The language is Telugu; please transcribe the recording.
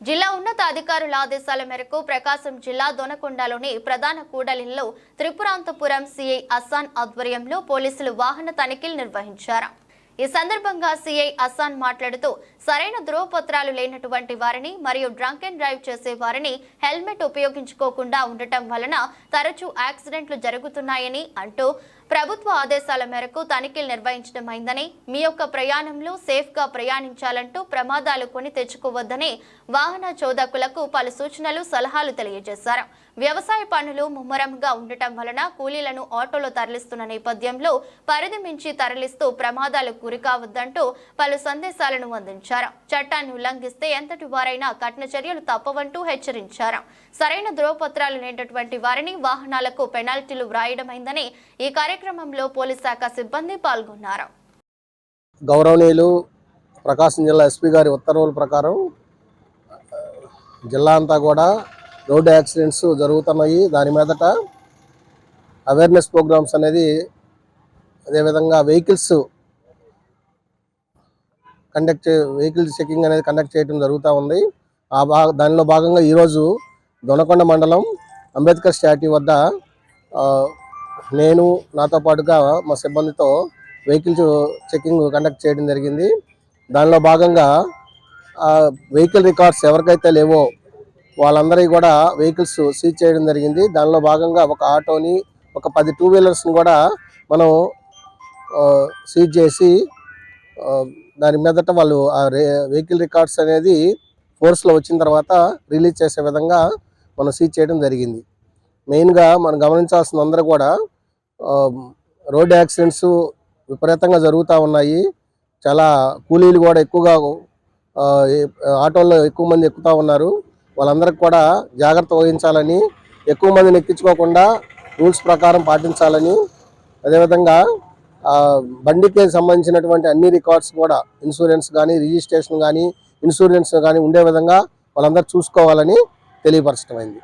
జిల్లా ఉన్నతాధికారుల ఆదేశాల మేరకు ప్రకాశం జిల్లా దొనకొండలోని ప్రధాన కూడలిలో త్రిపురాంతపురం సిఐ అస్సాన్ ఆధ్వర్యంలో పోలీసులు వాహన తనిఖీలు నిర్వహించారు. ఈ సందర్భంగా సిఐ అస్సాన్ మాట్లాడుతూ సరైన ధ్రువపత్రాలు లేనటువంటి వారిని మరియు డ్రంక్ అండ్ డ్రైవ్ చేసే వారిని హెల్మెట్ ఉపయోగించుకోకుండా ఉండటం వలన తరచూ యాక్సిడెంట్లు జరుగుతున్నాయని అంటూ ప్రభుత్వ ఆదేశాల మేరకు తనిఖీలు నిర్వహించడమైందని మీ యొక్క ప్రయాణంలో సేఫ్గా ప్రయాణించాలంటూ ప్రమాదాలు కొని తెచ్చుకోవద్దని వాహన చోదకులకు పలు సూచనలు సలహాలు తెలియజేశారు. వ్యవసాయ పనులు ముమ్మరంగా ఉండటం వలన కూలీలను ఆటోలో తరలిస్తున్న నేపథ్యంలో పరిధి మించి తరలిస్తూ ప్రమాదాలు గురికావద్దంటూ పలు సందేశాలను అందించారు. చట్టాన్ని ఉల్లంఘిస్తే ఎంతటి వారైనా కఠిన చర్యలు తప్పవంటూ హెచ్చరించారు. సరైన ధ్రువపత్రాలు లేనటువంటి వారిని వాహనాలకు పెనాల్టీలు వ్రాయడమైందని ఈ కార్యక్రమంలో పోలీస్ శాఖ సిబ్బంది పాల్గొన్నారు. గౌరవనీయులు ప్రకాశం జిల్లా ఎస్పీ గారి ఉత్తర్వుల ప్రకారం జిల్లా అంతా కూడా రోడ్డు యాక్సిడెంట్స్ జరుగుతున్నాయి. దాని మీదట అవేర్నెస్ ప్రోగ్రామ్స్ అనేది అదేవిధంగా వెహికల్స్ కండక్ట్ వెహికల్ చెకింగ్ అనేది కండక్ట్ చేయడం జరుగుతూ ఉంది. ఆ భాగ దానిలో భాగంగా ఈరోజు దొనకొండ మండలం అంబేద్కర్ స్టాట్యూ వద్ద నేను నాతో పాటుగా మా సిబ్బందితో వెహికల్స్ చెకింగ్ కండక్ట్ చేయడం జరిగింది. దానిలో భాగంగా ఆ, వెహికల్ రికార్డ్స్ ఎవరికైతే లేవో వాళ్ళందరికీ కూడా వెహికల్స్ సీజ్ చేయడం జరిగింది. దానిలో భాగంగా ఒక ఆటోని ఒక పది టూ వీలర్స్ని కూడా మనం సీజ్ చేసి దాని మీదట వాళ్ళు ఆ రే వెహికల్ రికార్డ్స్ అనేది ఫోర్స్లో వచ్చిన తర్వాత రిలీజ్ చేసే విధంగా మనం సీజ్ చేయడం జరిగింది. మెయిన్గా మనం గమనించాల్సిన అందరూ కూడా రోడ్ యాక్సిడెంట్స్ విపరీతంగా జరుగుతూ ఉన్నాయి. చాలా కూలీలు కూడా ఎక్కువగా ఆటోల్లో ఎక్కువ మంది ఎక్కుతూ ఉన్నారు. వాళ్ళందరికీ కూడా జాగ్రత్త వహించాలని ఎక్కువ మందిని ఎక్కించుకోకుండా రూల్స్ ప్రకారం పాటించాలని అదేవిధంగా బండికి సంబంధించినటువంటి అన్ని రికార్డ్స్ కూడా ఇన్సూరెన్స్ కానీ రిజిస్ట్రేషన్ కానీ ఇన్సూరెన్స్ కానీ ఉండే విధంగా వాళ్ళందరూ చూసుకోవాలని తెలియపరచడం అయింది